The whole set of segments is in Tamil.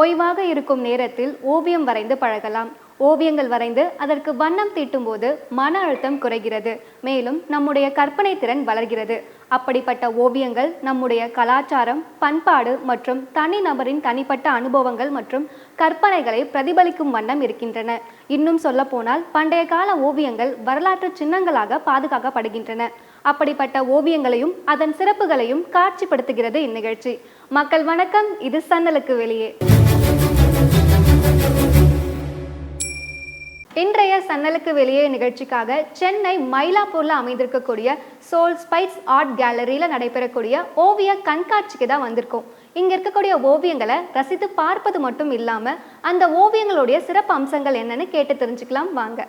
ஓய்வாக இருக்கும் நேரத்தில் ஓவியம் வரைந்து பழகலாம். ஓவியங்கள் வரைந்து அதற்கு வண்ணம் தீட்டும்போது மன அழுத்தம் குறைகிறது. மேலும் நம்முடைய கற்பனை திறன் வளர்கிறது. அப்படிப்பட்ட ஓவியங்கள் நம்முடைய கலாச்சாரம் பண்பாடு மற்றும் தனிநபரின் தனிப்பட்ட அனுபவங்கள் மற்றும் கற்பனைகளை பிரதிபலிக்கும் வண்ணம் இருக்கின்றன. இன்னும் சொல்லப்போனால் பண்டைய கால ஓவியங்கள் வரலாற்று சின்னங்களாக பாதுகாக்கப்படுகின்றன. அப்படிப்பட்ட ஓவியங்களையும் அதன் சிறப்புகளையும் காட்சிப்படுத்துகிறது இந்நிகழ்ச்சி. மக்கள் வணக்கம். இது சன்னலுக்கு வெளியே. இன்றைய சன்னலுக்கு வெளியே நிகழ்ச்சிக்காக சென்னை மயிலாப்பூர்ல அமைந்திருக்கக்கூடிய சோல் ஸ்பைஸ் ஆர்ட் கேலரியில நடைபெறக்கூடிய ஓவிய கண்காட்சிக்கு தான் வந்திருக்கோம். இங்க இருக்கக்கூடிய ஓவியங்களை ரசித்து பார்ப்பது மட்டும் இல்லாம அந்த ஓவியங்களுடைய சிறப்பு அம்சங்கள் என்னன்னு கேட்டு தெரிஞ்சுக்கலாம். வாங்க.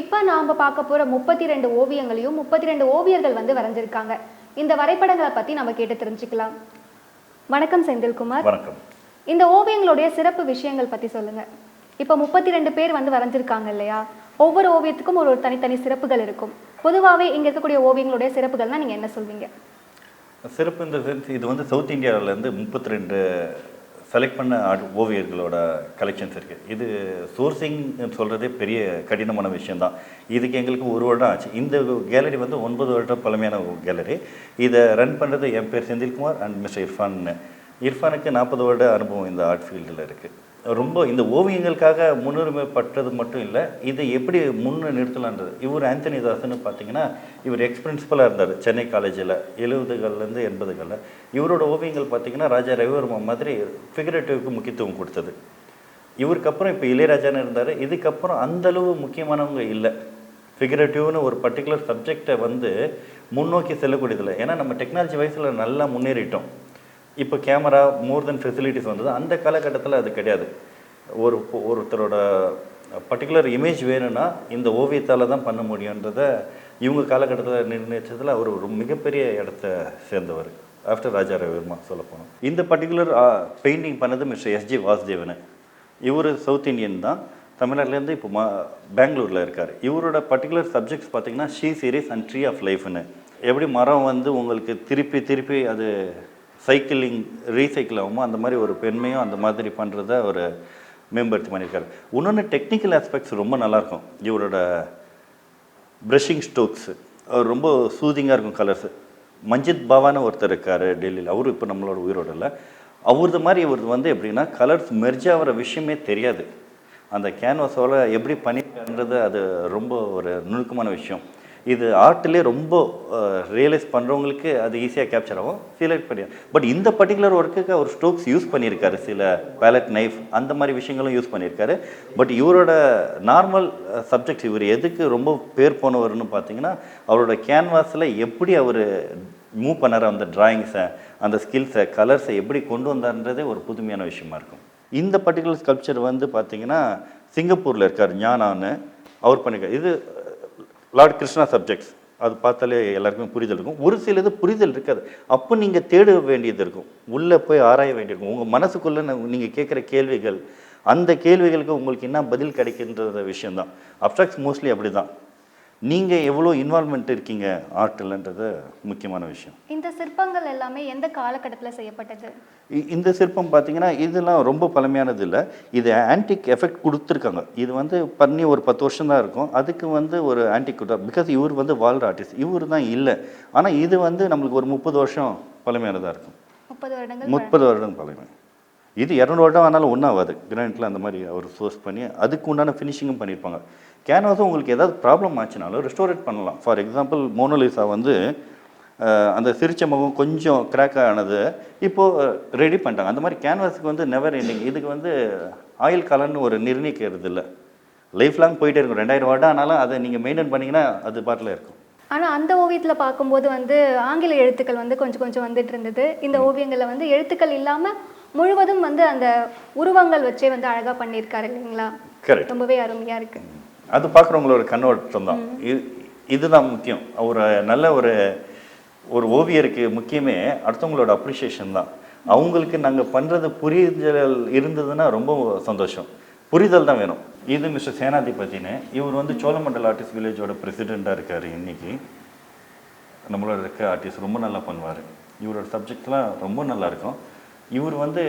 இப்போ நாம் பார்க்க போகிற முப்பத்தி ரெண்டு ஓவியங்களையும் முப்பத்தி ரெண்டு ஓவியர்கள் வந்து வரைஞ்சிருக்காங்க. இந்த வரைபடங்களை பற்றி நம்ம கேட்டு தெரிஞ்சுக்கலாம். வணக்கம் செந்தில்குமார். வணக்கம். இந்த ஓவியங்களுடைய சிறப்பு விஷயங்கள் பற்றி சொல்லுங்க. இப்போ முப்பத்தி ரெண்டு பேர் வந்து வரைஞ்சிருக்காங்க இல்லையா? ஒவ்வொரு ஓவியத்துக்கும் ஒரு ஒரு தனித்தனி சிறப்புகள் இருக்கும். பொதுவாகவே இங்கே இருக்கக்கூடிய ஓவியங்களுடைய சிறப்புகள்னா நீங்கள் என்ன சொல்வீங்க? சிறப்பு இந்த இது வந்து சவுத் இந்தியாவிலேருந்து முப்பத்தி ரெண்டு செலக்ட் பண்ண ஆர்ட் ஓவியர்களோட கலெக்ஷன்ஸ் இருக்குது இது சோர்சிங் சொல்கிறதே பெரிய கடினமான விஷயந்தான் இதுக்கு எங்களுக்கு ஒரு வருடம் ஆச்சு. இந்த கேலரி வந்து ஒன்பது வருடம் பழமையான கேலரி இதை ரன் பண்ணுறது என் பேர் செந்தில்குமார் அண்ட் மிஸ்டர் இர்ஃபான் இர்ஃபானுக்கு நாற்பது வருட அனுபவம் இந்த ஆர்ட் ஃபீல்டில் இருக்குது ரொம்ப இந்த ஓவியங்களுக்காக முன்னுரிமை பட்டது மட்டும் இல்லை இதை எப்படி முன்னு நிறுத்தலான்றது? இவர் ஆந்தனி தாசன் பார்த்தீங்கன்னா இவர் எக்ஸ் பிரின்சிபலாக இருந்தார் சென்னை காலேஜில் எழுபதுகள்லேருந்து எண்பதுகளில். இவரோட ஓவியங்கள் பார்த்தீங்கன்னா ராஜா ரவிவர்மா மாதிரி ஃபிகரேட்டிவ்க்கு முக்கியத்துவம் கொடுத்தது. இவருக்கு அப்புறம் இப்போ இளையராஜான்னு இருந்தார். இதுக்கப்புறம் அந்தளவு முக்கியமானவங்க இல்லை. ஃபிகரேட்டிவ்னு ஒரு பர்டிகுலர் சப்ஜெக்டை வந்து முன்னோக்கி செல்லக்கூடியதில்லை. ஏன்னா நம்ம டெக்னாலஜி வயசில் நல்லா முன்னேறிட்டோம். இப்போ கேமரா மோர் தென் ஃபெசிலிட்டிஸ் வந்தது. அந்த காலகட்டத்தில் அது கிடையாது. ஒரு ஒருத்தரோட பர்டிகுலர் இமேஜ் வேணும்னா இந்த ஓவியத்தால் தான் பண்ண முடியுன்றத இவங்க காலகட்டத்தில் நிர்ணயிச்சதில் அவர் ஒரு மிகப்பெரிய இடத்த சேர்ந்தவர். ஆஃப்டர் ராஜா ரவிவர்மா சொல்ல போனோம் இந்த பர்டிகுலர் பெயிண்டிங் பண்ணது மிஸ்டர் எஸ்ஜி வாசுதேவன். இவர் சவுத் இந்தியன் தான். தமிழ்நாட்டிலேருந்து இப்போ மா பெங்களூரில் இருக்கார். இவரோட பர்டிகுலர் சப்ஜெக்ட்ஸ் பார்த்தீங்கன்னா she series and tree of லைஃப்னு எப்படி மரம் வந்து உங்களுக்கு திருப்பி திருப்பி அது சைக்கிளிங் ரீசைக்கிள் ஆகுமோ அந்த மாதிரி ஒரு பெண்மையும் அந்த மாதிரி பண்ணுறத ஒரு மேம்படுத்தி பண்ணியிருக்காரு. இன்னொன்று டெக்னிக்கல் ஆஸ்பெக்ட்ஸ் ரொம்ப நல்லாயிருக்கும். இவரோட ப்ரஷிங் ஸ்ட்ரோக்ஸு அவர் ரொம்ப சூதிங்காக இருக்கும் கலர்ஸு மஞ்சித் பாவான்னு ஒருத்தர் இருக்கார் டெல்லியில். அவரும் இப்போ நம்மளோட உயிரோட இல்லை. அவரது மாதிரி இவர் வந்து எப்படின்னா கலர்ஸ் மெர்ஜ் ஆகிற விஷயமே தெரியாது. அந்த கேன்வாஸோட எப்படி பண்ணிருக்கான்றது அது ரொம்ப ஒரு நுணுக்கமான விஷயம். இது ஆர்ட்லேயே ரொம்ப ரியலைஸ் பண்ணுறவங்களுக்கு அது ஈஸியாக கேப்சர் ஆகும். சிலக்ட் பண்ணி பட் இந்த பர்டிகுலர் ஒர்க்குக்கு அவர் ஸ்ட்ரோக்ஸ் யூஸ் பண்ணியிருக்காரு. சில பேலட் நைஃப் அந்த மாதிரி விஷயங்களும் யூஸ் பண்ணியிருக்காரு. பட் இவரோட நார்மல் சப்ஜெக்ட் இவர் எதுக்கு ரொம்ப பேர் போனவர்னு பார்த்தீங்கன்னா அவரோட கேன்வாஸில் எப்படி அவர் மூவ் பண்ணார் அந்த டிராயிங்ஸை அந்த ஸ்கில்ஸை கலர்ஸை எப்படி கொண்டு வந்தார்ன்றதே ஒரு புதுமையான விஷயமா இருக்கும். இந்த பர்டிகுலர் ஸ்கல்ப்சர் வந்து பார்த்திங்கன்னா சிங்கப்பூரில் இருக்கார் ஞானான்னு அவர் பண்ணிக்க இது லார்ட் கிருஷ்ணா சப்ஜெக்ட்ஸ் அது பார்த்தாலே எல்லாருக்குமே புரிதல் இருக்கும். ஒரு சிலது புரிதல் இருக்காது. அப்போ நீங்கள் தேட வேண்டியது இருக்கும். உள்ளே போய் ஆராய வேண்டியிருக்கும் உங்கள் மனசுக்குள்ளே நீங்கள் கேட்குற கேள்விகள் அந்த கேள்விகளுக்கு உங்களுக்கு என்ன பதில் கிடைக்கின்ற விஷயம்தான். அப்ட்ராக்ட்ஸ் மோஸ்ட்லி அப்படி தான் நீங்கள் எவ்வளோ இன்வால்மெண்ட் இருக்கீங்க ஆர்ட்டில்ன்றது முக்கியமான விஷயம். இந்த சிற்பங்கள் எல்லாமே எந்த காலகட்டத்தில் செய்யப்பட்டது? இந்த சிற்பம் பார்த்தீங்கன்னா இதெல்லாம் ரொம்ப பழமையானது இல்லை. இது ஆன்டிக் எஃபெக்ட் கொடுத்துருக்காங்க. இது வந்து பண்ணி ஒரு பத்து வருஷம் தான் இருக்கும். அதுக்கு வந்து ஒரு ஆன்டிக் கொடுத்தா பிகாஸ் இவர் வந்து வாழ்ற ஆர்டிஸ்ட் இவர் தான் இல்லை. ஆனால் இது வந்து நம்மளுக்கு ஒரு முப்பது வருஷம் பழமையானதாக இருக்கும். முப்பது வருடங்கள் முப்பது வருடம் பழமை. இது இரநூறு வருடம் ஆனாலும் ஒன்றும் ஆகாது கிரானைட்டில் அந்த மாதிரி அவர் சோர்ஸ் பண்ணி அதுக்கு உண்டான ஃபினிஷிங்கும் பண்ணியிருப்பாங்க கேன்வாஸும் உங்களுக்கு ஏதாவது ப்ராப்ளம் ஆச்சுனாலும் ரெஸ்டோரேட் பண்ணலாம். ஃபார் எக்ஸாம்பிள் மோனோலிசா வந்து அந்த சிரிச்ச முகம் கொஞ்சம் கிராக் ஆனது இப்போது ரெடி பண்ணிட்டாங்க. அந்த மாதிரி கேன்வாஸுக்கு வந்து நெவர் எண்டிங் இதுக்கு வந்து ஆயில் கலர்னு ஒரு நிர்ணயிக்கிறது இல்லை. லைஃப் லாங் போயிட்டே இருக்கும். ரெண்டாயிரம் வருடம் ஆனாலும் அதை நீங்கள் மெயின்டைன் பண்ணிங்கன்னா அது பாட்டில் இருக்கும். ஆனால் அந்த ஓவியத்தில் பார்க்கும்போது வந்து ஆங்கில எழுத்துக்கள் வந்து கொஞ்சம் கொஞ்சம் வந்துட்டு இருந்தது. இந்த ஓவியங்களில் வந்து எழுத்துக்கள் இல்லாமல் முழுவதும் வந்து அந்த உருவங்கள் வச்சே வந்து அழகாக பண்ணியிருக்காரு இல்லைங்களா? ரொம்பவே அருமையாக இருக்கு. அது பார்க்குறவங்களோட கண்ணோட்டம் தான் இது இதுதான் முக்கியம். ஒரு நல்ல ஒரு ஒரு ஓவியருக்கு முக்கியமே அடுத்தவங்களோட அப்ரிஷியேஷன் தான். அவங்களுக்கு நாங்கள் பண்ணுறது புரிதல் இருந்ததுன்னா ரொம்ப சந்தோஷம். புரிதல் தான் வேணும். இது மிஸ்டர் சேனாதிபதினு இவர் வந்து சோழமண்டல் ஆர்டிஸ்ட் வில்லேஜோட பிரசிடெண்ட்டாக இருக்கார் இன்னைக்கு. நம்மளோட இருக்க ஆர்டிஸ்ட் ரொம்ப நல்லா பண்ணுவார். இவரோட சப்ஜெக்ட்லாம் ரொம்ப நல்லா இருக்கும். இவர் வந்து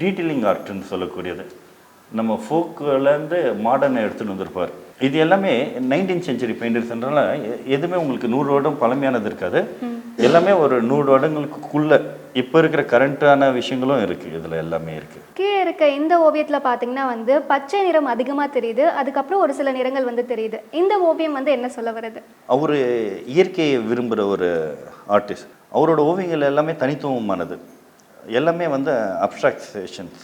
டீட்டெயிலிங் ஆர்ட்னு சொல்லக்கூடியது. நம்ம ஃபோக்குலேருந்து மாடர்னை எடுத்துகிட்டு வந்திருப்பார். இது எல்லாமே நைன்டீன் செஞ்சுரி பெயிண்டர்ஸ்ன்றனால எதுவுமே உங்களுக்கு நூறு வருடம் பழமையானது இருக்காது. எல்லாமே ஒரு நூறு வருடங்களுக்குள்ள இப்போ இருக்கிற கரண்ட்டான விஷயங்களும் இருக்குது இதில் எல்லாமே இருக்குது கீழே இருக்க இந்த ஓவியத்துல பாத்தீங்கன்னா வந்து பச்சை நிறம் அதிகமா தெரியுது. அதுக்கப்புறம் ஒரு சில நிறங்கள் வந்து தெரியுது. இந்த ஓவியம் வந்து என்ன சொல்ல வருது அவர் இயற்கையை விரும்புகிற ஒரு ஆர்டிஸ்ட் அவரோட ஓவியங்கள் எல்லாமே தனித்துவமானது. எல்லாமே வந்து அப்ட்ராக்சேஷன்ஸ்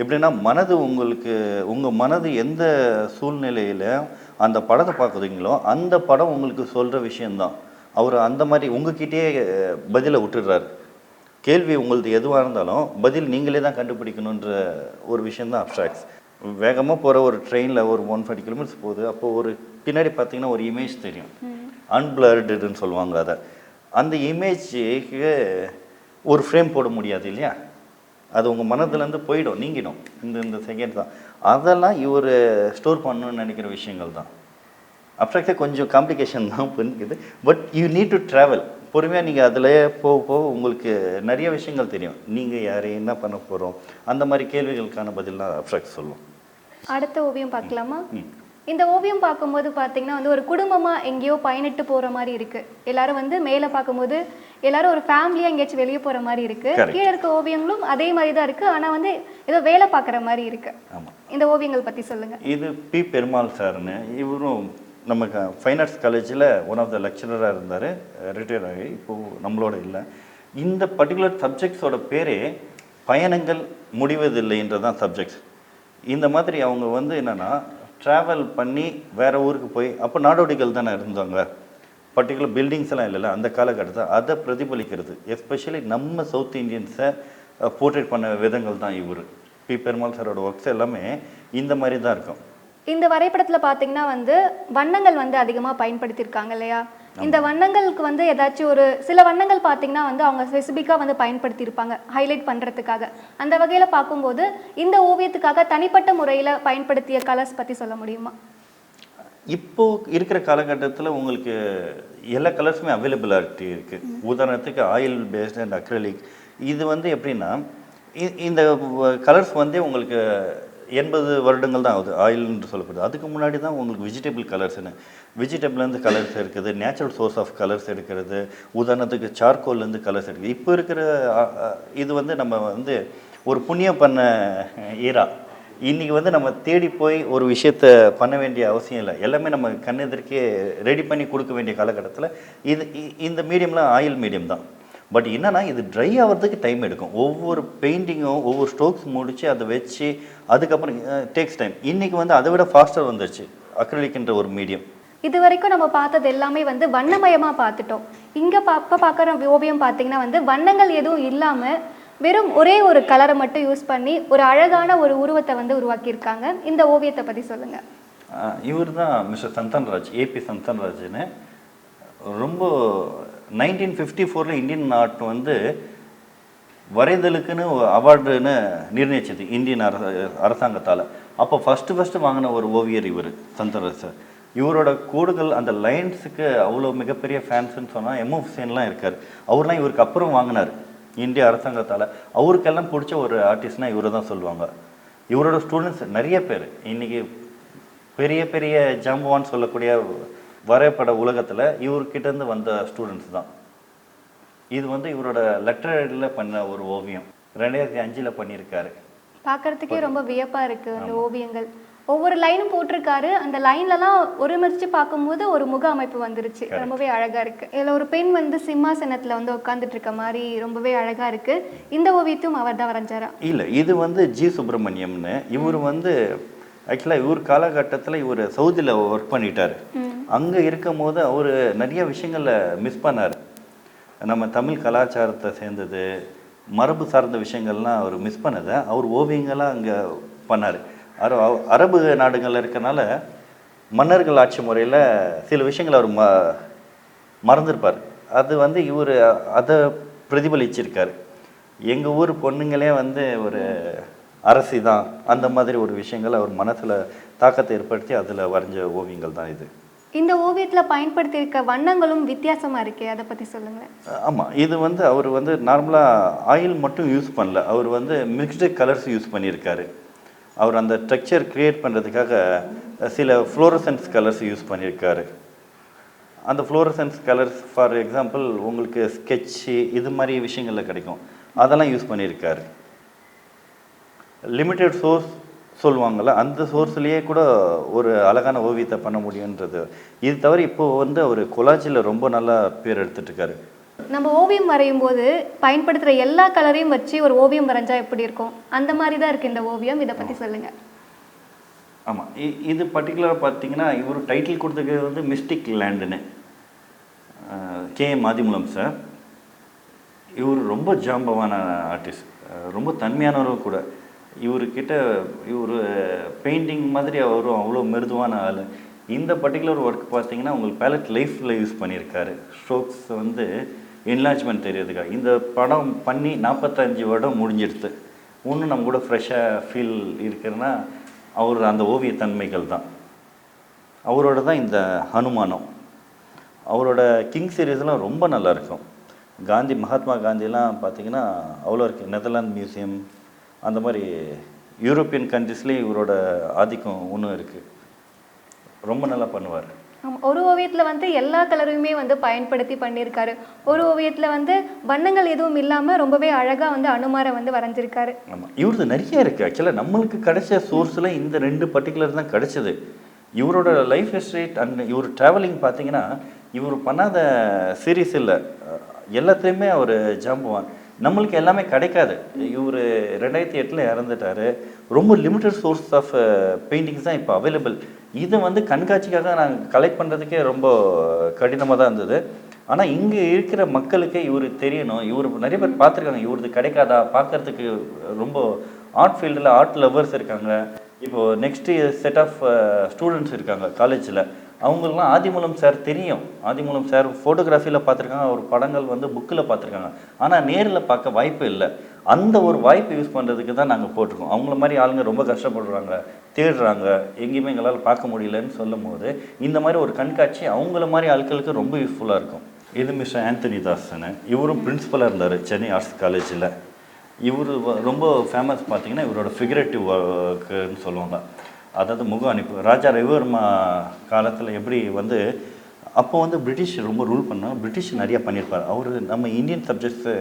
எப்படின்னா மனது உங்களுக்கு உங்கள் மனது எந்த சூழ்நிலையில் அந்த படத்தை பார்க்குறீங்களோ அந்த படம் உங்களுக்கு சொல்கிற விஷயந்தான் அவர் அந்த மாதிரி உங்ககிட்டயே பதிலை விட்டுடுறாரு. கேள்வி உங்களது எதுவாக இருந்தாலும் பதில் நீங்களே தான் கண்டுபிடிக்கணுன்ற ஒரு விஷயந்தான் அப்ட்ராக்ட்ஸ் வேகமாக போகிற ஒரு ட்ரெயினில் ஒரு ஒன் ஃபார்ட்டி கிலோமீட்டர்ஸ் போகுது. அப்போ ஒரு பின்னாடி பார்த்தீங்கன்னா ஒரு இமேஜ் தெரியும். அன்பிளர்டுன்னு சொல்லுவாங்க அதை. அந்த இமேஜுக்கு ஒரு ஃப்ரேம் போட முடியாது இல்லையா? அது உங்கள் மனதுலேருந்து போயிடும் நீங்கிடும். இந்த இந்த செகண்ட் தான். அதெல்லாம் இவர் ஸ்டோர் பண்ணணும்னு நினைக்கிற விஷயங்கள் தான். அப்ட்ராக்டாக கொஞ்சம் காம்ப்ளிகேஷன் தான் பண்ணிக்குது but you need to travel பொறுமையாக நீங்கள் அதில் போக போக உங்களுக்கு நிறைய விஷயங்கள் தெரியும். நீங்கள் யார் என்ன பண்ண போகிறோம் அந்த மாதிரி கேள்விகளுக்கான பதிலாம் அப்ட்ராக்ட் சொல்லும். அடுத்த ஓவியம் பார்க்கலாமா. இந்த ஓவியம் பார்க்கும்போது பார்த்தீங்கன்னா வந்து ஒரு குடும்பமா எங்கேயோ பயணிட்டு போற மாதிரி இருக்கு. எல்லாரும் வந்து மேலே பார்க்கும்போது எல்லாரும் ஒரு ஃபேமிலியா எங்கேயாச்சும் வெளியே போற மாதிரி இருக்கு. Correct. கீழே இருக்க ஓவியங்களும் அதே மாதிரி தான் இருக்கு. ஆனா வந்து ஏதோ வேலை பார்க்குற மாதிரி இருக்கு. ஆமாம் இந்த ஓவியங்கள் பத்தி சொல்லுங்க. இது பி. பெருமாள் சார்னு. இவரும் நம்ம ஃபைன் ஆர்ட்ஸ் காலேஜில் ஒன் ஆஃப் த லெக்சரராக இருந்தார். ரிட்டையர் ஆகி இப்போது நம்மளோட இல்லை. இந்த பர்டிகுலர் சப்ஜெக்ட்ஸோட பேரே பயணங்கள் முடிவதில்லைன்றதான் சப்ஜெக்ட்ஸ் இந்த மாதிரி அவங்க வந்து என்னென்னா ட்ராவல் பண்ணி வேற ஊருக்கு போய் அப்போ நாடோடிகள் தானே இருந்தாங்க பர்டிகுலர் பில்டிங்ஸ் எல்லாம் இல்லைல்ல அந்த காலகட்டத்தில் அதை பிரதிபலிக்கிறது. எஸ்பெஷலி நம்ம சவுத் இந்தியன்ஸை போர்ட்ரேட் பண்ண விதங்கள் தான் இவர். பி. பெருமாள் சாரோட ஒர்க்ஸ் எல்லாமே இந்த மாதிரி தான் இருக்கும். இந்த வரைபடத்தில் பார்த்தீங்கன்னா வந்து வண்ணங்கள் வந்து அதிகமாக பயன்படுத்தியிருக்காங்க இல்லையா? இந்த வண்ணங்களுக்கு வந்து ஏதாச்சும் ஒரு சில வண்ணங்கள் பாத்தீங்கன்னா வந்து அவங்க ஸ்பெசிஃபிக்காக வந்து பயன்படுத்தியிருப்பாங்க ஹைலைட் பண்றதுக்காக. அந்த வகையில பார்க்கும்போது இந்த ஓவியத்துக்காக தனிப்பட்ட முறையில பயன்படுத்திய கலர்ஸ் பத்தி சொல்ல முடியுமா? இப்போ இருக்கிற காலகட்டத்தில் உங்களுக்கு எல்லா கலர்ஸுமே அவைலபிலிட்டி இருக்குது உதாரணத்துக்கு ஆயில் பேஸ்ட் அண்ட் அக்ரலிக் இது வந்து எப்படின்னா இந்த கலர்ஸ் வந்து உங்களுக்கு எண்பது வருடங்கள் தான் ஆகுது ஆயில் என்று சொல்லப்படுது. அதுக்கு முன்னாடி தான் உங்களுக்கு வெஜிடபிள் கலர்ஸ்னு வெஜிடபிள்லேருந்து கலர்ஸ் எடுக்கிறது நேச்சுரல் சோர்ஸ் ஆஃப் கலர்ஸ் எடுக்கிறது உதாரணத்துக்கு சார்கோல்லேருந்து கலர்ஸ் எடுக்குது. இப்போ இருக்கிற இது வந்து நம்ம வந்து ஒரு புண்ணியம் பண்ண ஈரா இன்றைக்கி வந்து நம்ம தேடி போய் ஒரு விஷயத்த பண்ண வேண்டிய அவசியம் இல்லை. எல்லாமே நம்ம கண்ணெதிர்க்கே ரெடி பண்ணி கொடுக்க வேண்டிய காலகட்டத்தில் இது இ- இந்த மீடியம்லாம் ஆயில் மீடியம் தான். பட் என்னன்னா இது ட்ரை ஆகிறதுக்கு டைம் எடுக்கும். ஒவ்வொரு பெயிண்டிங்கும் ஒவ்வொரு ஸ்ட்ரோக்ஸ் முடித்து அதை வச்சு அதுக்கப்புறம் டேக்ஸ் டைம் இன்னைக்கு வந்து அதை விட ஃபாஸ்டர் வந்துருச்சு அக்ரலிக்ன்ற ஒரு மீடியம் இது வரைக்கும் நம்ம பார்த்தது எல்லாமே வந்து வண்ணமயமா பார்த்துட்டோம். இங்க பா இப்போ பார்க்குற ஓவியம் பார்த்தீங்கன்னா வந்து வண்ணங்கள் எதுவும் இல்லாம வெறும் ஒரே ஒரு கலரை மட்டும் யூஸ் பண்ணி ஒரு அழகான ஒரு உருவத்தை வந்து உருவாக்கியிருக்காங்க. இந்த ஓவியத்தை பத்தி சொல்லுங்க. இவர் தான் மிஸ்டர் சந்தன்ராஜ் ஏபி சந்தன்ராஜ்னு. ரொம்ப நைன்டீன் ஃபிஃப்டி ஃபோரில் இந்தியன் ஆர்ட் வந்து வரைதலுக்குன்னு அவார்டுன்னு நிர்ணயிச்சது இந்தியன் அரச அரசாங்கத்தால். அப்போ ஃபஸ்ட்டு ஃபஸ்ட்டு வாங்கின ஒரு ஓவியர் இவர் சந்தன்ராஜ் சார். இவரோட கூடுதல் அந்த லைன்ஸுக்கு அவ்வளோ மிகப்பெரிய ஃபேன்ஸ்னு சொன்னால் எம் ஹுசேன்லாம் இருக்கார். அவர்லாம் இவருக்கு அப்புறம் வாங்கினார் இந்திய அரசாங்கத்தால். அவருக்கெல்லாம் பிடிச்ச ஒரு ஆர்டிஸ்ட்னா இவரை தான் சொல்லுவாங்க. இவரோட ஸ்டூடெண்ட்ஸ் நிறைய பேர். இன்னைக்கு பெரிய பெரிய ஜம்புவான்னு சொல்லக்கூடிய வரைபட உலகத்தில் இவர்கிட்டேருந்து வந்த ஸ்டூடெண்ட்ஸ் தான். இது வந்து இவரோட லெட்டரில் பண்ண ஒரு ஓவியம். ரெண்டாயிரத்தி அஞ்சில் பண்ணியிருக்காரு. பார்க்கறதுக்கே ரொம்ப வியப்பா இருக்கு அந்த ஓவியங்கள். ஒவ்வொரு லைனும் போட்டிருக்காரு. அந்த லைன்லலாம் ஒருமிச்சு பார்க்கும்போது ஒரு முக அமைப்பு வந்துருச்சு. ரொம்பவே அழகா இருக்கு. இதுல ஒரு பெண் வந்து சிம்மாசனத்துல வந்து உட்கார்ந்துட்டு இருக்க மாதிரி ரொம்பவே அழகா இருக்கு. இந்த ஓவியத்தையும் அவர் தான் வரைஞ்சாரா? இல்லை இது வந்து ஜி. சுப்பிரமணியம்னு. இவர் வந்து ஆக்சுவலாக இவர் காலகட்டத்தில் இவர் சவுதியில் ஒர்க் பண்ணிட்டார். அங்கே இருக்கும் போது அவர் நிறைய விஷயங்களை மிஸ் பண்ணார். நம்ம தமிழ் கலாச்சாரத்தை சேர்ந்தது மரபு சார்ந்த விஷயங்கள்லாம் அவர் மிஸ் பண்ணதை அவர் ஓவியங்களாக அங்கே பண்ணார். அர அரபு நாடுகளில் இருக்கறனால மன்னர்கள் ஆட்சி முறையில் சில விஷயங்களை அவர் ம மறந்துருப்பார். அது வந்து இவர் அதை பிரதிபலிச்சிருக்கார். எங்கள் ஊர் பொண்ணுங்களே வந்து ஒரு அரசி தான் அந்த மாதிரி ஒரு விஷயங்கள் அவர் மனசில் தாக்கத்தை ஏற்படுத்தி அதில் வரைஞ்ச ஓவியங்கள் தான் இது. இந்த ஓவியத்தில் பயன்படுத்தியிருக்க வண்ணங்களும் வித்தியாசமாக இருக்கே அதை பற்றி சொல்லுங்களேன். ஆமாம் இது வந்து அவர் வந்து நார்மலாக ஆயில் மட்டும் யூஸ் பண்ணல. அவர் வந்து மிக்ஸ்டு கலர்ஸ் யூஸ் பண்ணியிருக்காரு. அவர் அந்த ஸ்ட்ரக்சர் க்ரியேட் பண்ணுறதுக்காக சில ஃப்ளோரசன்ஸ் கலர்ஸ் யூஸ் பண்ணியிருக்காரு. அந்த ஃப்ளோரசன்ஸ் கலர்ஸ் ஃபார் எக்ஸாம்பிள் உங்களுக்கு ஸ்கெட்சு இது மாதிரி விஷயங்களில் கிடைக்கும். அதெல்லாம் யூஸ் பண்ணியிருக்காரு. லிமிட்டெட் சோர்ஸ் சொல்லுவாங்கள்ல அந்த சோர்ஸ்லேயே கூட ஒரு அழகான ஓவியத்தை பண்ண முடியுன்றது. இது தவிர இப்போ வந்து அவர் கொலாச்சியில் ரொம்ப நல்லா பேர் எடுத்துட்டு இருக்காரு நம்ம ஓவியம் வரையும் போது பயன்படுத்துகிற எல்லா கலரையும் வச்சு ஒரு ஓவியம் வரைஞ்சா எப்படி இருக்கும்? அந்த மாதிரி தான் இருக்குது இந்த ஓவியம். இதை பற்றி சொல்லுங்கள் ஆமாம் இது பர்டிகுலராக பார்த்தீங்கன்னா இவர் டைட்டில் கொடுத்தது வந்து மிஸ்டிக் லேண்டுன்னு கே எம் ஆதிமூலம் சார் இவர் ரொம்ப ஜாம்பவான ஆர்டிஸ்ட் ரொம்ப தன்மையானவரும் கூட. இவர்கிட்ட இவர் பெயிண்டிங் மாதிரி அவரும் அவ்வளோ மிருதுவான ஆள். இந்த பர்டிகுலர் ஒர்க் பார்த்தீங்கன்னா உங்களுக்கு பேலட் லைஃப்பில் யூஸ் பண்ணியிருக்காரு ஸ்ட்ரோக்ஸ் வந்து என்லாஜ்மெண்ட் தெரியறதுக்காக. இந்த படம் பண்ணி நாற்பத்தஞ்சு வருடம் முடிஞ்சிடுது இன்னும் நம்ம கூட ஃப்ரெஷ்ஷாக ஃபீல் இருக்குன்னா அவர் அந்த ஓவியத்தன்மைகள் தான். அவரோட தான் இந்த அனுமானம். அவரோட கிங் சீரீஸ்லாம் ரொம்ப நல்லா இருக்கும். காந்தி மகாத்மா காந்திலாம் பார்த்திங்கன்னா அவ்வளோ இருக்குது நெதர்லாந்து மியூசியம் அந்த மாதிரி யூரோப்பியன் கண்ட்ரிஸ்லேயும் இவரோட ஆதிக்கம் இன்னும் இருக்குது ரொம்ப நல்லா பண்ணுவார். ஒரு ஓவியத்தில் வந்து எல்லா கலருமே வந்து பயன்படுத்தி பண்ணியிருக்காரு. ஒரு ஓவியத்தில் வந்து வண்ணங்கள் எதுவும் இல்லாமல் ரொம்பவே அழகாக வந்து அனுமாரை வந்து வரைஞ்சிருக்காரு. ஆமாம் இவரது நிறைய இருக்குது ஆக்சுவலாக நம்மளுக்கு கிடைச்ச சோர்ஸில் இந்த ரெண்டு பர்டிகுலர் தான் கிடைச்சது. இவரோட லைஃப் ஹிஸ்ட்ரி அண்ட் இவர் ட்ராவலிங் பார்த்தீங்கன்னா இவர் பண்ணாத சீரீஸ் இல்லை. எல்லாத்துலேயுமே அவர் ஜாம்புவான். நம்மளுக்கு எல்லாமே கிடைக்காது. இவர் ரெண்டாயிரத்தி எட்டில் இறந்துட்டாரு. ரொம்ப லிமிட்டட் சோர்ஸ் ஆஃப் பெயிண்டிங்ஸ் தான் இப்போ அவைலபிள் இதை வந்து கண்காட்சிக்காக நாங்கள் கலெக்ட் பண்ணுறதுக்கே ரொம்ப கடினமாக தான் இருந்தது. ஆனால் இங்கே இருக்கிற மக்களுக்கு இவர் தெரியணும். இவர் நிறைய பேர் பார்த்துருக்காங்க. இவரது கிடைக்காதா? பார்க்கறதுக்கு ரொம்ப ஆர்ட் ஃபீல்டில் ஆர்ட் லவர்ஸ் இருக்காங்க. இப்போது நெக்ஸ்ட்டு செட் ஆஃப் ஸ்டூடெண்ட்ஸ் இருக்காங்க காலேஜில் அவங்களுக்குலாம் ஆதிமூலம் சார் தெரியும். ஆதிமூலம் சார் ஃபோட்டோகிராஃபியில் பார்த்துருக்காங்க அவர் படங்கள் வந்து புக்கில் பார்த்துருக்காங்க. ஆனால் நேரில் பார்க்க வாய்ப்பு இல்லை. அந்த ஒரு வாய்ப்பு யூஸ் பண்ணுறதுக்கு தான் நாங்கள் போட்டிருக்கோம். அவங்கள மாதிரி ஆளுங்க ரொம்ப கஷ்டப்படுறாங்க தேடுறாங்க எங்கேயுமே எங்களால் பார்க்க முடியலன்னு சொல்லும் போது இந்த மாதிரி ஒரு கண்காட்சி அவங்கள மாதிரி ஆட்களுக்கு ரொம்ப யூஸ்ஃபுல்லாக இருக்கும். இது மிஸ்டர் ஆந்தனி தாசன். இவரும் பிரின்ஸிபலாக இருந்தார் சென்னை ஆர்ட்ஸ் காலேஜில் இவர் ரொம்ப ஃபேமஸ் பார்த்தீங்கன்னா இவரோட ஃபிகரேட்டிவ் ஒர்க்குன்னு சொல்லுவாங்க. அதாவது முக அனுப்பு ராஜா ரவிவர்மா காலத்தில் எப்படி வந்து அப்போ வந்து பிரிட்டிஷ் ரொம்ப ரூல் பண்ணாங்க பிரிட்டிஷ் நிறையா பண்ணியிருப்பார். அவர் நம்ம இந்தியன் சப்ஜெக்ட்ஸு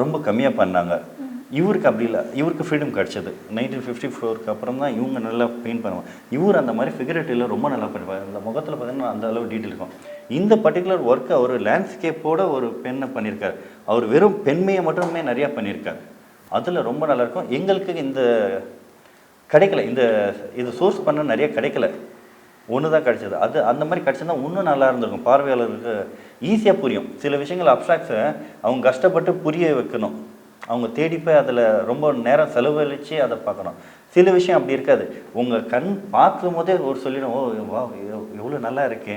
ரொம்ப கம்மியாக பண்ணாங்க. இவருக்கு அப்படி இல்லை. இவருக்கு ஃப்ரீடம் கிடச்சது. நைன்டீன் ஃபிஃப்டி ஃபோருக்கு அப்புறம் தான் இவங்க நல்லா பெயிண்ட் பண்ணுவாங்க. இவர் அந்த மாதிரி ஃபிகரேட்டிவில் ரொம்ப நல்லா பண்ணிப்பார். அந்த முகத்தில் பார்த்தீங்கன்னா அந்த அளவு டீட்டெயில் இருக்கும். இந்த பர்டிகுலர் ஒர்க்கை அவர் லேண்ட்ஸ்கேப்போட ஒரு பெண்ணை பண்ணியிருக்கார். அவர் வெறும் பெண்மையை மட்டுமே நிறையா பண்ணியிருக்கார். அதில் ரொம்ப நல்லாயிருக்கும் எங்களுக்கு இந்த கிடைக்கல. இந்த இது சோர்ஸ் பண்ண நிறைய கிடைக்கல. ஒன்று தான் கிடைச்சது. அது அந்த மாதிரி கிடச்சிருந்தா இன்னும் நல்லா இருந்திருக்கும். பார்வையாளருக்கு ஈஸியாக புரியும். சில விஷயங்கள் அப்ட்ராக்ட்ஸை அவங்க கஷ்டப்பட்டு புரிய வைக்கணும். அவங்க தேடி போய் அதில் ரொம்ப நேரம் செலவழித்து அதை பார்க்கணும். சில விஷயம் அப்படி இருக்காது. உங்கள் கண் பார்க்கும் போதே ஒரு சொல்லிடும் ஓ வா எவ்வளோ நல்லா இருக்கே.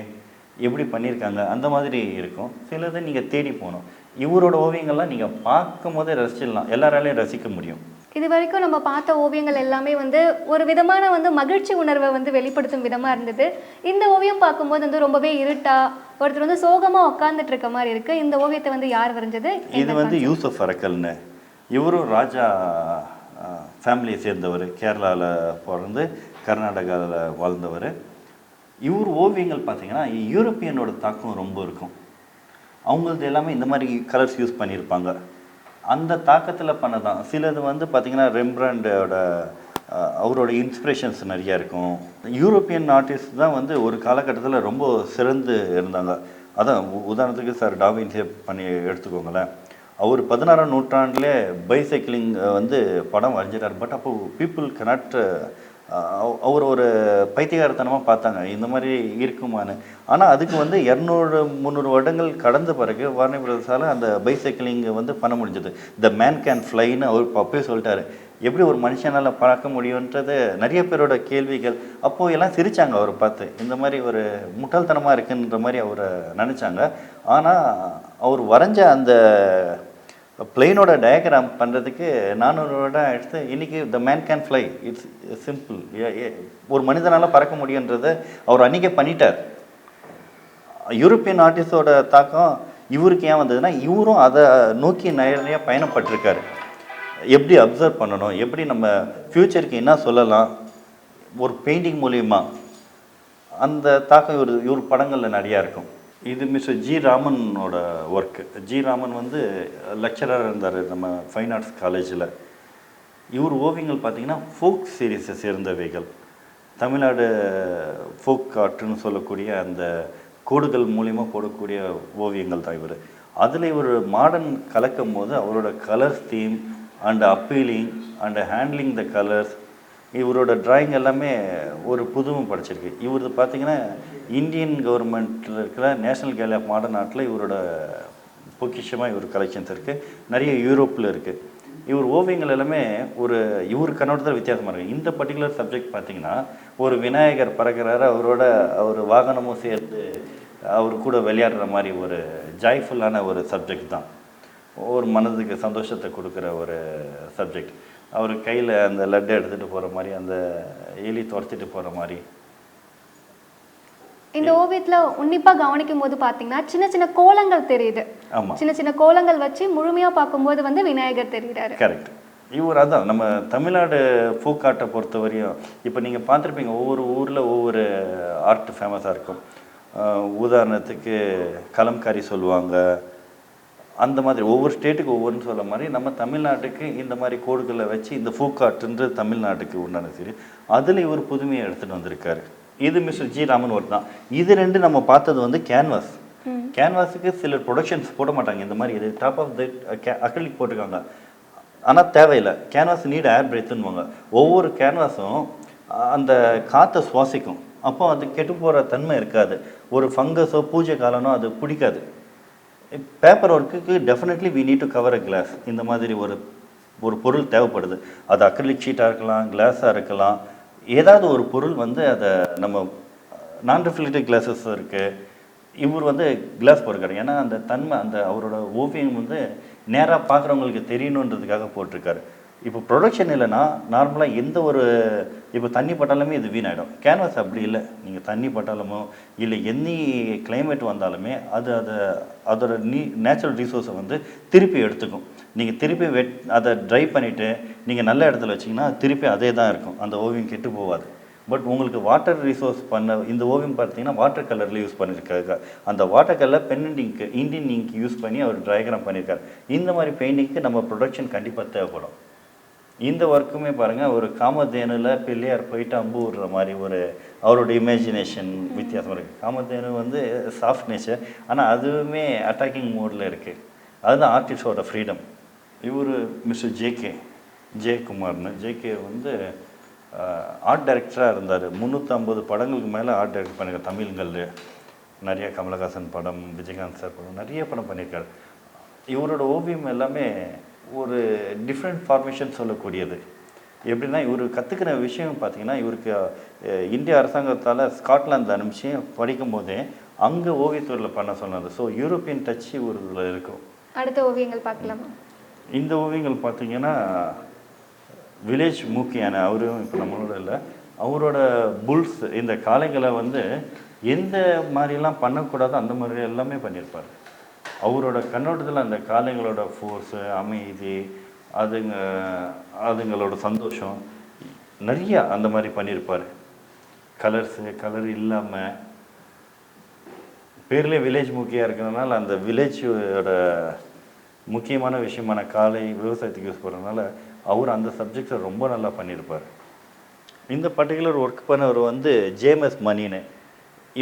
எப்படி பண்ணியிருக்காங்க? அந்த மாதிரி இருக்கும். சிலது நீங்கள் தேடி போகணும். இவரோட ஓவியங்கள்லாம் நீங்கள் பார்க்கும் போதே ரசிச்சிடலாம். எல்லாராலையும் ரசிக்க முடியும். இது வரைக்கும் நம்ம பார்த்த ஓவியங்கள் எல்லாமே வந்து ஒரு விதமான வந்து மகிழ்ச்சி உணர்வை வந்து வெளிப்படுத்தும் விதமாக இருந்தது. இந்த ஓவியம் பார்க்கும்போது வந்து ரொம்பவே இருட்டா ஒருத்தர் வந்து சோகமாக உட்காந்துட்டு இருக்க மாதிரி இருக்கு. இந்த ஓவியத்தை வந்து யார் வரைஞ்சது? இது வந்து யூசப் அரக்கல்னு இவரும் ராஜா ஃபேமிலியை சேர்ந்தவர். கேரளாவில் பிறந்து கர்நாடகாவில் வாழ்ந்தவர். இவர் ஓவியங்கள் பார்த்தீங்கன்னா யூரோப்பியனோட தாக்கம் ரொம்ப இருக்கும். அவங்களது எல்லாமே இந்த மாதிரி கலர்ஸ் யூஸ் பண்ணியிருப்பாங்க. அந்த தாக்கத்தில் பண்ணதான். சிலது வந்து பார்த்திங்கன்னா ரெம்ப்ராண்டோட அவரோட இன்ஸ்பிரேஷன்ஸ் நிறையா இருக்கும். யூரோப்பியன் ஆர்டிஸ்ட் தான் வந்து ஒரு காலகட்டத்தில் ரொம்ப சிறந்து இருந்தாங்க. அதான் உதாரணத்துக்கு சார் டாவின்ஸே பண்ணி எடுத்துக்கோங்களேன். அவர் பதினாறாம் நூற்றாண்டிலே பைசைக்கிளிங் வந்து படம் வரைஞ்சிட்டார். பட் அப்போ பீப்புள் கனாட் அவர் ஒரு பைத்தியகாரத்தனமாக பார்த்தாங்க. இந்த மாதிரி இருக்குமான்னு. ஆனால் அதுக்கு வந்து இரநூறு முந்நூறு வருடங்கள் கடந்த பிறகு வாரணி பிரதேசால் அந்த பைசைக்கிளிங்கை வந்து பண்ண முடிஞ்சது. த மேன் கேன் ஃப்ளைன்னு அவர் அப்பவே சொல்லிட்டாரு. எப்படி ஒரு மனுஷனால் பார்க்க முடியுன்றது நிறைய பேரோட கேள்விகள். அப்போது எல்லாம் சிரித்தாங்க அவரை பார்த்து. இந்த மாதிரி ஒரு முட்டாள்தனமாக இருக்குன்ற மாதிரி அவரை நினச்சாங்க. ஆனால் அவர் வரைஞ்ச அந்த பிளெயினோட டயக்ராம் பண்ணுறதுக்கு நானூறு எடுத்து இன்றைக்கி the man can fly it's simple ஒரு மனிதனால் பறக்க முடியுன்றதை அவர் அன்றைக்கே பண்ணிட்டார். யூரோப்பியன் ஆர்டிஸ்டோட தாக்கம் இவருக்கு ஏன் வந்ததுன்னா இவரும் அதை நோக்கி நிறைய பயணப்பட்டிருக்காரு. எப்படி அப்சர்வ் பண்ணணும்? எப்படி நம்ம ஃப்யூச்சருக்கு என்ன சொல்லலாம்? ஒரு பெயிண்டிங் மூலயமா அந்த தாக்கம் இவர் இவர் படங்களில் நிறையா இருக்கும். இது மிஸ்டர் ஜி ராமனோட ஒர்க்கு ஜி ராமன் வந்து லெக்சரராக இருந்தார் நம்ம ஃபைன் ஆர்ட்ஸ் காலேஜில் இவர் ஓவியங்கள் பார்த்தீங்கன்னா ஃபோக் சீரீஸை சேர்ந்தவைகள். தமிழ்நாடு ஃபோக் ஆர்ட்னு சொல்லக்கூடிய அந்த கோடுகள் மூலிமா போடக்கூடிய ஓவியங்கள் தான் இவர். அதில் இவர் மாடர்ன் கலக்கும் போது அவரோட colours theme and appealing and handling the colours இவரோட டிராயிங் எல்லாமே ஒரு புதுவும் படிச்சிருக்கு. இவரது பார்த்தீங்கன்னா இந்தியன் கவர்மெண்ட்டில் இருக்கிற நேஷனல் கேலரி ஆஃப் மாடர்ன் ஆர்ட்டில் இவரோட பொக்கிஷமாக இவர் கலெக்ஷன்ஸ் இருக்குது நிறைய யூரோப்பில் இருக்குது இவர் ஓவியங்கள் எல்லாமே ஒரு இவர் கண்ணோட்டத்தில் வித்தியாசமாக இருக்குது இந்த பர்டிகுலர் சப்ஜெக்ட் பார்த்தீங்கன்னா ஒரு விநாயகர் பறக்கிறாரு அவரோட அவர் வாகனமும் சேர்ந்து அவர் கூட விளையாடுற மாதிரி ஒரு ஜாய்ஃபுல்லான ஒரு சப்ஜெக்ட் தான். ஒரு மனதுக்கு சந்தோஷத்தை கொடுக்குற ஒரு சப்ஜெக்ட் அவர் கையில் அந்த லட்டை எடுத்துகிட்டு போகிற மாதிரி அந்த எலி துரத்திட்டு போகிற மாதிரி. இந்த ஓவியத்துல உன்னிப்பா கவனிக்கும் போது பாத்தீங்கன்னா சின்ன சின்ன கோலங்கள் தெரியுது. சின்ன சின்ன கோலங்கள் வச்சு முழுமையா பார்க்கும்போது வந்து விநாயகர் தெரியுறாரு கரெக்ட் இவர் அதான் நம்ம தமிழ்நாடு பூக்காட்டை பொறுத்த வரையும் இப்போ நீங்கள் பார்த்துருப்பீங்க ஒவ்வொரு ஊரில் ஒவ்வொரு ஆர்ட் ஃபேமஸாக இருக்கும். உதாரணத்துக்கு கலம்காரி சொல்லுவாங்க. அந்த மாதிரி ஒவ்வொரு ஸ்டேட்டுக்கு ஒவ்வொருன்னு சொல்ல மாதிரி நம்ம தமிழ்நாட்டுக்கு இந்த மாதிரி கோடுகளை வச்சு இந்த ஃபூக்காட்டுன்றது தமிழ்நாட்டுக்கு உண்டான சரி. அதில் இவர் புதுமையை எடுத்துகிட்டு வந்திருக்காரு. இது மிஸ்டர் ஜி ராமன் ஒர்க் தான். இது ரெண்டு நம்ம பார்த்தது வந்து கேன்வாஸ் கேன்வாஸுக்கு சில ப்ரொடக்ஷன்ஸ் போட மாட்டாங்க. இந்த மாதிரி இது டாப் ஆஃப் த அக்ரிலிக் போட்டிருக்காங்க. ஆனால் தேவையில்லை. கேன்வாஸ் நீட் ஏர் பிரேத்துன்னுவாங்க ஒவ்வொரு கேன்வாஸும் அந்த காற்றை சுவாசிக்கும். அப்போ அது கெட்டு போகிற தன்மை இருக்காது. ஒரு ஃபங்கஸோ பூஜை காலனோ அது பிடிக்காது. பேப்பர் ஒர்க்குக்கு definitely we need to cover a glass இந்த மாதிரி ஒரு ஒரு பொருள் தேவைப்படுது. அது அக்ரிலிக் ஷீட்டாக இருக்கலாம் கிளாஸாக இருக்கலாம். ஏதாவது ஒரு பொருள் வந்து அதை நம்ம நான் ரிஃப்ளெக்டிவ் கிளாஸஸ் இருக்குது இவர் வந்து கிளாஸ் போட்டிருக்காரு ஏன்னா அந்த தன்மை அந்த அவரோட ஓவியம் வந்து நேராக பார்க்குறவங்களுக்கு தெரியணுன்றதுக்காக போட்டிருக்காரு. இப்போ ப்ரொடக்ஷன் இல்லைன்னா நார்மலாக எந்த ஒரு இப்போ தண்ணி பட்டாலுமே இது வீணாயிடும். கேன்வாஸ் அப்படி இல்லை. நீங்கள் தண்ணி பட்டாலுமோ இல்லை எனி கிளைமேட் வந்தாலுமே அது அதை அதோட நீ நேச்சுரல் ரிசோர்ஸை வந்து திருப்பி எடுத்துக்கும். நீங்கள் திருப்பி வெட் அதை ட்ரை பண்ணிவிட்டு நீங்கள் நல்ல இடத்துல வச்சிங்கன்னா திருப்பி அதே தான் இருக்கும். அந்த ஓவியம் கெட்டு போகாது. பட் உங்களுக்கு வாட்டர் ரிசோர்ஸ் பண்ண இந்த ஓவியம் பார்த்தீங்கன்னா வாட்டர் கலரில் யூஸ் பண்ணியிருக்காரு அந்த வாட்டர் கலரில் pen ink Indian ink use பண்ணி அவர் டயக்ராம் பண்ணியிருக்காரு இந்த மாதிரி பெயிண்டிங்க்கு நம்ம ப்ரொடக்ஷன் கண்டிப்பாக தேவைப்படும். இந்த ஒர்க்குமே பாருங்கள் ஒரு காமதேனுல பிள்ளையார் போயிட்டு அம்பு விடுற மாதிரி ஒரு அவரோட இமேஜினேஷன் வித்தியாசம் இருக்குது காமதேனு வந்து சாஃப்ட் நேச்சர் ஆனால் அதுவுமே அட்டாக்கிங் மோடில் இருக்குது அதுதான் ஆர்டிஸ்டோட ஃப்ரீடம் இவர் மிஸ்டர் ஜேகே ஜெயக்குமார்னு. ஜேகே வந்து ஆர்ட் டைரக்டராக இருந்தார். முந்நூற்றம்பது படங்களுக்கு மேலே ஆர்ட் டைரக்ட் பண்ணியிருக்கார் தமிழ்களில் நிறைய கமலஹாசன் படம் விஜயகாந்த் சார் படம் நிறைய படம் பண்ணியிருக்காரு இவரோட ஓவியம் எல்லாமே ஒரு டிஃப்ரெண்ட் ஃபார்மேஷன் சொல்லக்கூடியது. எப்படின்னா இவர் கற்றுக்கிற விஷயம் பார்த்தீங்கன்னா இவருக்கு இந்திய அரசாங்கத்தால் ஸ்காட்லாந்து அனுப்பிச்சு படிக்கும் போதே அங்கே ஓவியத்துறையில் பண்ண சொன்னது ஸோ யூரோப்பியன் டச் இவருல இருக்கும். அடுத்த ஓவியங்கள் பார்க்கலாமா? இந்த ஓவியங்கள் பார்த்தீங்கன்னா வில்லேஜ் மூக்கியான அவரும் இப்போ நம்மளோட இல்லை அவரோட புல்ஸ் இந்த காளைகளை வந்து எந்த மாதிரிலாம் பண்ணக்கூடாதோ அந்த மாதிரி எல்லாமே பண்ணியிருப்பார். அவரோட கண்ணோட்டத்தில் அந்த காளைங்களோட ஃபோர்ஸு அமைதி அதுங்க அதுங்களோட சந்தோஷம் நிறையா அந்த மாதிரி பண்ணியிருப்பார் கலர்ஸு கலர் இல்லாமல் பேர்லேயே வில்லேஜ் முக்கியம் இருக்கிறதுனால அந்த வில்லேஜோட முக்கியமான விஷயமான காலை விவசாயத்துக்கு யூஸ் பண்ணுறதுனால அவர் அந்த சப்ஜெக்டை ரொம்ப நல்லா பண்ணியிருப்பார் இந்த பர்டிகுலர் ஒர்க் பண்ணவர் வந்து ஜேம்எஸ் மணின்னு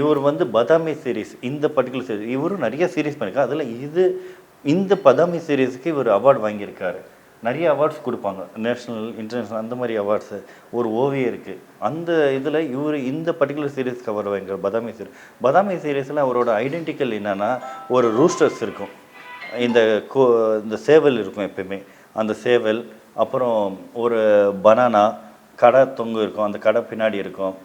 இவர் வந்து பதாமி சீரிஸ் இந்த பர்டிகுலர் சீரீஸ் இவரும் நிறைய சீரீஸ் பண்ணியிருக்காரு. அதில் இது இந்த பதாமி சீரீஸுக்கு இவர் அவார்டு வாங்கியிருக்காரு. நிறைய அவார்ட்ஸ் கொடுப்பாங்க. நேஷ்னல் இன்டர்நேஷ்னல் அந்த மாதிரி அவார்ட்ஸு ஒரு ஓவியம் இருக்குது அந்த இதில் இவர் இந்த பர்டிகுலர் சீரீஸ்க்கு அவர் வாங்கிற பதாமி சீரீஸ் பதாமி சீரீஸில் அவரோட ஐடென்டிக்கல் என்னென்னா ஒரு ரூஸ்டர்ஸ் இருக்கும். இந்த கோ இந்த சேவல் இருக்கும் எப்பயுமே. அந்த சேவல் அப்புறம் ஒரு பனானா கடை தொங்கு இருக்கும். அந்த கடை பின்னாடி இருக்கும்.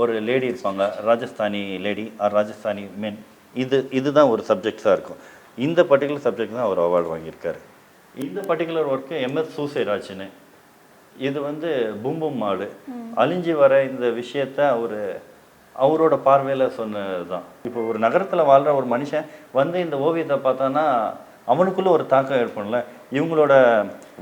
ஒரு லேடி இருப்பாங்க Rajasthani lady or Rajasthani men இது இதுதான் ஒரு சப்ஜெக்ட்ஸாக இருக்கும். இந்த பர்டிகுலர் சப்ஜெக்ட் தான் அவர் அவார்டு வாங்கியிருக்காரு. இந்த பர்டிகுலர் ஒர்க்கு எம்எஸ் சூசைராஜ்னு இது வந்து பூம்பும் மாடு அழிஞ்சு வர இந்த விஷயத்த அவர் அவரோட பார்வையில் சொன்னது தான் இப்போ ஒரு நகரத்தில் வாழ்கிற ஒரு மனுஷன் வந்து இந்த ஓவியத்தை பார்த்தான்னா அவனுக்குள்ள ஒரு தாக்கம் ஏற்படும்ல. இவங்களோட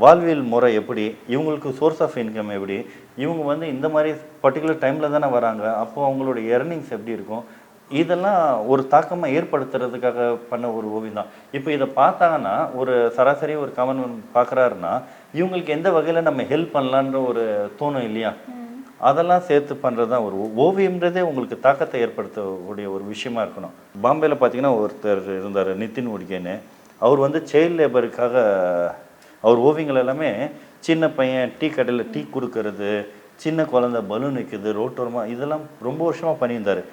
வாழ்வியல் முறை எப்படி? இவங்களுக்கு சோர்ஸ் ஆஃப் இன்கம் எப்படி? இவங்க வந்து இந்த மாதிரி பர்டிகுலர் டைமில் தானே வராங்க? அப்போ அவங்களோட எர்னிங்ஸ் எப்படி இருக்கும்? இதெல்லாம் ஒரு தாக்கமாக ஏற்படுத்துறதுக்காக பண்ண ஒரு ஓவியம் தான். இப்போ இதை பார்த்தாங்கன்னா ஒரு சராசரி ஒரு கமன் பார்க்குறாருன்னா இவங்களுக்கு எந்த வகையில் நம்ம ஹெல்ப் பண்ணலான்ற ஒரு தோணும் இல்லையா? அதெல்லாம் சேர்த்து பண்ணுறது தான் ஒரு ஓவியம்ன்றதே உங்களுக்கு தாக்கத்தை ஏற்படுத்தக்கூடிய ஒரு விஷயமா இருக்கணும். பாம்பேல பார்த்தீங்கன்னா ஒருத்தர் இருந்தார் நிதின் உடிகேன்னு. அவர் வந்து சைல்ட் லேபருக்காக அவர் ஓவியங்கள் எல்லாமே சின்ன பையன் டீ கடையில் டீ கொடுக்கறது சின்ன குழந்தை பலூன் வைக்கிறது ரோட்டோரமாக இதெல்லாம் ரொம்ப வருஷமாக பண்ணியிருந்தார்.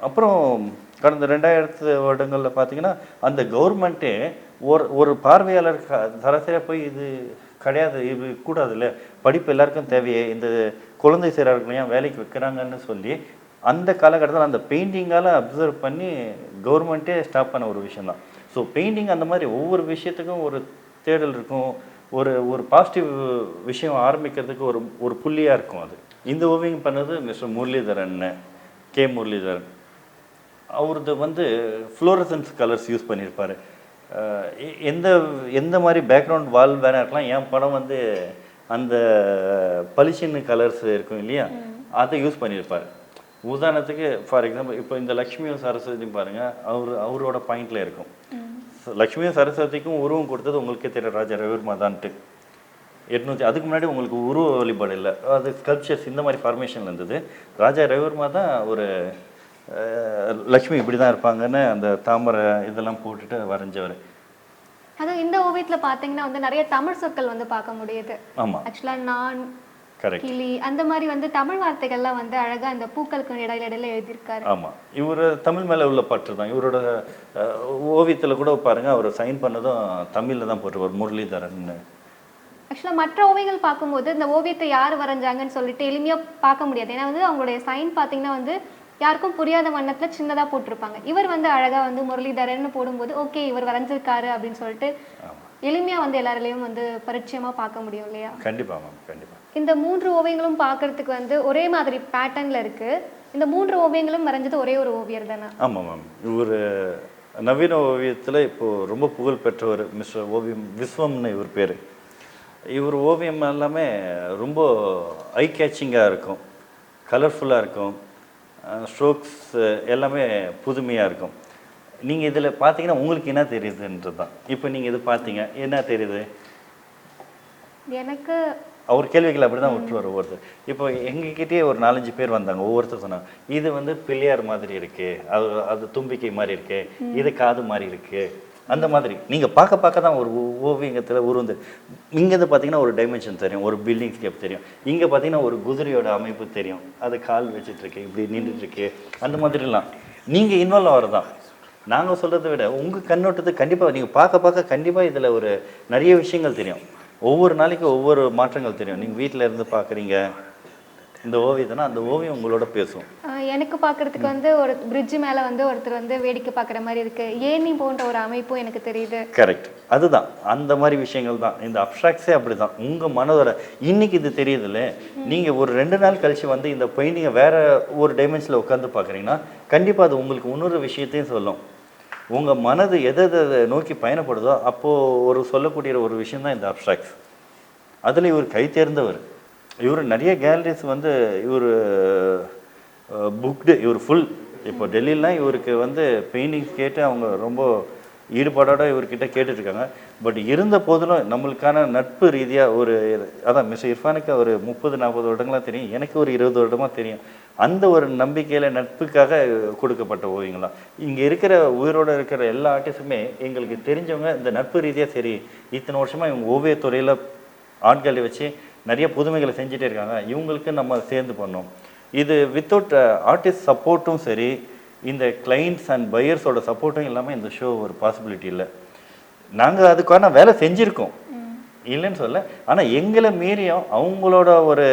அப்புறம் கடந்த ரெண்டாயிரத்து வருடங்களில் பார்த்தீங்கன்னா அந்த கவர்மெண்ட்டே ஒரு ஒரு பார்வையாளர் க- போய் இது கிடையாது இது கூடாதுல்ல. படிப்பு எல்லாருக்கும் தேவையே. இந்த குழந்தை செய்கிறார்கள் ஏன் வேலைக்கு வைக்கிறாங்கன்னு சொல்லி அந்த காலகட்டத்தில் அந்த பெயிண்டிங்கால் அப்சர்வ் பண்ணி கவர்மெண்ட்டே ஸ்டாப் பண்ண ஒரு விஷயம்தான். ஸோ பெயிண்டிங் அந்த மாதிரி ஒவ்வொரு விஷயத்துக்கும் ஒரு தேடல் இருக்கும். ஒரு ஒரு பாசிட்டிவ் விஷயம் ஆரம்பிக்கிறதுக்கு ஒரு ஒரு புள்ளியாக இருக்கும் அது. இந்த ஓவியம் பண்ணது மிஸ்டர் முரளிதரன் கே முரளிதரன். அவரது வந்து ஃப்ளோரசன்ஸ் கலர்ஸ் யூஸ் பண்ணியிருப்பார். எந்த எந்த மாதிரி பேக்ரவுண்ட் வால் வேணா இருக்கலாம். என் படம் வந்து அந்த பளிச்சின்னு கலர்ஸ் இருக்கும் இல்லையா? அதை யூஸ் பண்ணியிருப்பார். உதாரணத்துக்கு ஃபார் எக்ஸாம்பிள் இப்போ இந்த லக்ஷ்மியும் சரஸ்வதியும் பாருங்கள் அவர் அவரோட பாயிண்டில் இருக்கும். லக்ஷ்மியும் சரஸ்வதிக்கும் உருவம் கொடுத்தது உங்களுக்கே தெரியும் ராஜா ரவிவர்மா தான்ட்டு. எட்நூற்றி அதுக்கு முன்னாடி உங்களுக்கு உருவ வழிபாடு இல்லை. அது ஸ்கல்ப்சர்ஸ் இந்த மாதிரி ஃபார்மேஷனில் இருந்தது. ராஜா ரவிவர்மா தான் ஒரு லக்ஷ்மி இப்படி தான் இருப்பாங்கன்னு அந்த தாமரை இதெல்லாம் போட்டுட்டு வரைஞ்சவர். அதுவும் இந்த ஓவியத்துல பாத்தீங்கன்னா வந்து நிறைய தமிழ் சொற்கள் வந்து பார்க்க முடியுது. ஆமாம் ஆக்சுவலா நான் கிளி அந்த மாதிரி வந்து தமிழ் வார்த்தைகள்லாம் வந்து அழகா இந்த பூக்களுக்கு இடையில இடையில எழுதியிருக்காரு. ஆமாம் இவர் தமிழ் மேலே உள்ள பற்று தான். இவரோட ஓவியத்தில் கூட பாருங்க அவர் சைன் பண்ணதும் தமிழில் தான் போட்டிருப்பார் முரளிதரன் ஆக்சுவலா மற்ற ஓவியங்கள் பார்க்கும்போது இந்த ஓவியத்தை யார் வரைஞ்சாங்கன்னு சொல்லிட்டு எளிமையா பார்க்க முடியாது. ஏன்னா வந்து அவங்களுடைய சைன் பார்த்தீங்கன்னா வந்து யாருக்கும் புரியாத வண்ணத்துல சின்னதா போட்டிருப்பாங்க. இவர் வந்து அழகா வந்து முரளிதரன் போடும்போது ஓகே இவர் வரைஞ்சிருக்காரு அப்படின்னு சொல்லிட்டு எளிமையா வந்து எல்லாராலையும் வந்து பரிச்சயமா பார்க்க முடியும் இல்லையா? கண்டிப்பாக மேம். கண்டிப்பாக இந்த மூன்று ஓவியங்களும் பார்க்கறதுக்கு வந்து ஒரே மாதிரி பேட்டர்ன்ல இருக்கு. இந்த மூன்று ஓவியங்களும் வரைஞ்சது ஒரே ஒரு ஓவியர் தானே? ஆமாம் மேம் இவர் நவீன ஓவியத்தில் இப்போது ரொம்ப புகழ் பெற்றவர் மிஸ்டர் ஓவியம் விஸ்வம்னு இவர் பேர். இவர் ஓவியம் எல்லாமே ரொம்ப ஐ கேச்சிங்காக இருக்கும். கலர்ஃபுல்லாக இருக்கும். ஸ்ட்ரோக்ஸ் எல்லாமே புதுமையாக இருக்கும். நீங்கள் இதில் பார்த்தீங்கன்னா உங்களுக்கு என்ன தெரியுதுன்றது தான் இப்போ நீங்கள் இது பார்த்தீங்க என்ன தெரியுது? எனக்கு அவர் கேள்விகள் அப்படி தான் விட்டுருவார் ஒவ்வொருத்தர். இப்போ எங்ககிட்டயே ஒரு நாலஞ்சு பேர் வந்தாங்க ஒவ்வொருத்தர் சொன்னாங்க இது வந்து பிள்ளையார் மாதிரி இருக்கு அது அது தும்பிக்கை மாதிரி இருக்கு இது காது மாதிரி இருக்கு. அந்த மாதிரி. நீங்க பார்க்க பார்க்க தான் ஒரு ஓ- ஓவியத்துல உருவந்து இங்கேருந்து பார்த்தீங்கன்னா ஒரு டைமென்ஷன் தெரியும் ஒரு பில்டிங் ஸ்கேப் தெரியும். இங்கே பார்த்தீங்கன்னா ஒரு குதிரையோட அமைப்பு தெரியும். அது கால் வச்சுட்டு இருக்கு இப்படி நின்றுட்டு இருக்கு அந்த மாதிரிலாம். நீங்க இன்வால்வ் ஆகிறதான் நாங்கள் சொல்கிறத விட உங்கள் கண்ணோட்டத்துக்கு கண்டிப்பாக நீங்கள் பார்க்க பார்க்க கண்டிப்பாக இதில் ஒரு நிறைய விஷயங்கள் தெரியும். ஒவ்வொரு நாளைக்கு ஒவ்வொரு மாற்றங்கள் தெரியும். நீங்கள் வீட்டில் இருந்து பார்க்குறீங்க இந்த ஓவியத்தைனா அந்த ஓவியம் உங்களோட பேசும். எனக்கு பார்க்கறதுக்கு வந்து ஒரு பிரிட்ஜ் மேல வந்து ஒருத்தர் வந்து வேடிக்கை பார்க்குற மாதிரி இருக்கு. ஏணி போன்ற ஒரு அமைப்பும் எனக்கு தெரியுது. கரெக்ட் அதுதான். அந்த மாதிரி விஷயங்கள் தான். இந்த அப்ட்ராக்ஸே அப்படி தான் உங்கள் மனதோட இன்னைக்கு இது தெரியுதுல்ல? நீங்கள் ஒரு ரெண்டு நாள் கழிச்சு வந்து இந்த பெயிண்டிங்கை வேற ஒரு டைமென்ஷனில் உட்காந்து பார்க்குறீங்கன்னா கண்டிப்பாக அது உங்களுக்கு இன்னொரு விஷயத்தையும் சொல்லும். உங்கள் மனது எதை எதை நோக்கி பயணப்படுதோ அப்போது ஒரு சொல்லக்கூடிய ஒரு விஷயம் தான் இந்த அப்ட்ராக்ட்ஸ் அதில் இவர் கை தேர்ந்தவர். இவர் நிறைய கேலரிஸ் வந்து இவர் புக்டு இவர் ஃபுல் இப்போ டெல்லியிலாம் இவருக்கு வந்து பெயிண்டிங்ஸ் கேட்டு அவங்க ரொம்ப ஈடுபாடோட இவர்கிட்ட கேட்டுட்ருக்காங்க. பட் இருந்த போதிலும் நம்மளுக்கான நட்பு ரீதியாக ஒரு அதான் மிஸ்டர் இர்ஃபானுக்கு ஒரு முப்பது நாற்பது வருடங்களாக தெரியும். எனக்கு ஒரு இருபது வருடமாக தெரியும். அந்த ஒரு நம்பிக்கையில் நட்புக்காக கொடுக்கப்பட்ட ஓவியங்களாம் இங்கே இருக்கிற உயிரோட இருக்கிற எல்லா ஆர்டிஸ்ட்டுமே எங்களுக்கு தெரிஞ்சவங்க இந்த நட்பு ரீதியாக சரி இத்தனை வருஷமாக இவங்க ஓவியத்துறையில் ஆட்களை வச்சு நிறைய புதுமைகளை செஞ்சுட்டே இருக்காங்க. இவங்களுக்கு நம்ம சேர்ந்து பண்ணோம். இது வித்தவுட் ஆர்டிஸ்ட் சப்போர்ட்டும் சரி இந்த கிளைண்ட்ஸ் அண்ட் பையர்ஸோட சப்போர்ட்டும் இல்லாமல் இந்த ஷோ ஒரு பாசிபிலிட்டி இல்லை. நாங்கள் அதுக்கான வேலை செஞ்சுருக்கோம். இல்லைன்னு சொல்ல ஆனால் எங்களை மீறியும் அவங்களோட ஒரு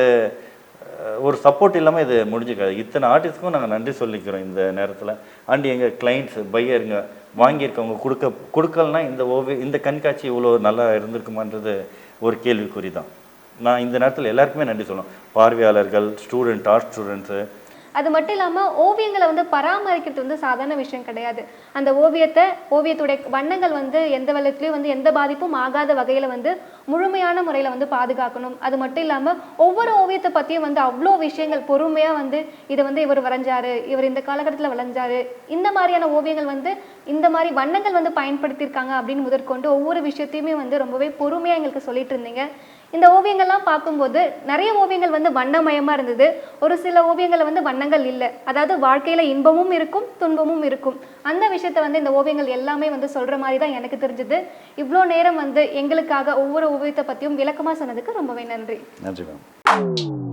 ஒரு சப்போர்ட் இல்லாமல் இது முடிஞ்சுக்காது. இத்தனை ஆர்டிஸ்ட்க்கும் நாங்கள் நன்றி சொல்லிக்கிறோம் இந்த நேரத்தில். அண்ட் எங்கள் கிளைண்ட்ஸ் பையருங்க வாங்கியிருக்கவங்க கொடுக்க கொடுக்கலனா இந்த ஓவிய இந்த கண்காட்சி இவ்வளோ நல்லா இருந்திருக்குமான்றது ஒரு கேள்விக்குறி தான் நான் இந்த நேரத்தில் எல்லாருக்குமே நன்றி சொல்லணும். பார்வையாளர்கள் ஸ்டூடெண்ட் ஆர்ட் ஸ்டூடெண்ட்ஸு அது மட்டும் இல்லாமல் ஓவியங்களை வந்து பராமரிக்கிறது வந்து சாதாரண விஷயம் கிடையாது. அந்த ஓவியத்தை ஓவியத்துடைய வண்ணங்கள் வந்து எந்த வெள்ளத்துலேயும் வந்து எந்த பாதிப்பும் ஆகாத வகையில் வந்து முழுமையான முறையில் வந்து பாதுகாக்கணும். அது மட்டும் இல்லாமல் ஒவ்வொரு ஓவியத்தை பற்றியும் வந்து அவ்வளோ விஷயங்கள் பொறுமையாக வந்து இதை வந்து இவர் வரைஞ்சாரு இவர் இந்த காலகட்டத்தில் வளைஞ்சாரு. இந்த மாதிரியான ஓவியங்கள் வந்து இந்த மாதிரி வண்ணங்கள் வந்து பயன்படுத்தியிருக்காங்க அப்படின்னு முதற்கொண்டு ஒவ்வொரு விஷயத்தையுமே வந்து ரொம்பவே பொறுமையாக எங்களுக்கு சொல்லிட்டு இருந்தீங்க. இந்த ஓவியங்கள்லாம் பார்க்கும்போது நிறைய ஓவியங்கள் வந்து வண்ணமயமாக இருந்தது. ஒரு சில ஓவியங்களை வந்து வண்ணங்கள் இல்லை. அதாவது வாழ்க்கையில் இன்பமும் இருக்கும் துன்பமும் இருக்கும். அந்த விஷயத்த வந்து இந்த ஓவியங்கள் எல்லாமே வந்து சொல்கிற மாதிரி தான் எனக்கு தெரிஞ்சது. இவ்வளோ நேரம் வந்து எங்களுக்காக ஒவ்வொரு ஓவியத்தை பற்றியும் விளக்கமாக சொன்னதுக்கு ரொம்பவே நன்றி. நன்றி மேம்.